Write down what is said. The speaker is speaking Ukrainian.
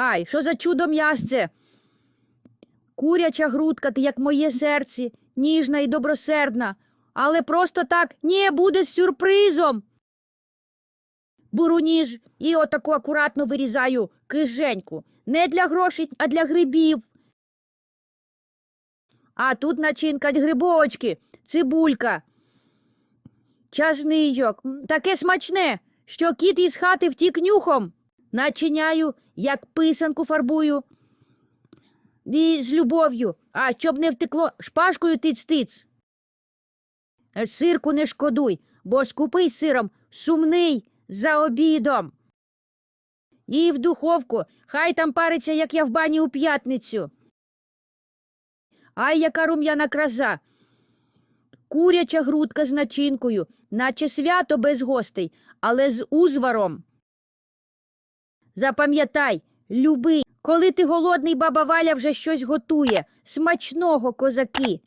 Ай, що за чудо м'ясце? Куряча грудка, ти як моє серце, ніжна і добросердна, але просто так ні, буде з сюрпризом. Беру ніж і отаку акуратно вирізаю кишеньку. Не для грошей, а для грибів. А тут начинка грибочки, цибулька, часничок. Таке смачне, що кіт із хати втік нюхом. Начиняю, як писанку фарбую. І з любов'ю, а щоб не втекло шпажкою тиць-тиць. Е, Сирку не шкодуй, бо скупий сиром сумний за обідом. І в духовку, хай там париться, як я в бані у п'ятницю. Ай, яка рум'яна краса. Куряча грудка з начинкою, наче свято без гостей, але з узваром. Запам'ятай, любий, коли ти голодний, баба Валя вже щось готує. Смачного, козаки.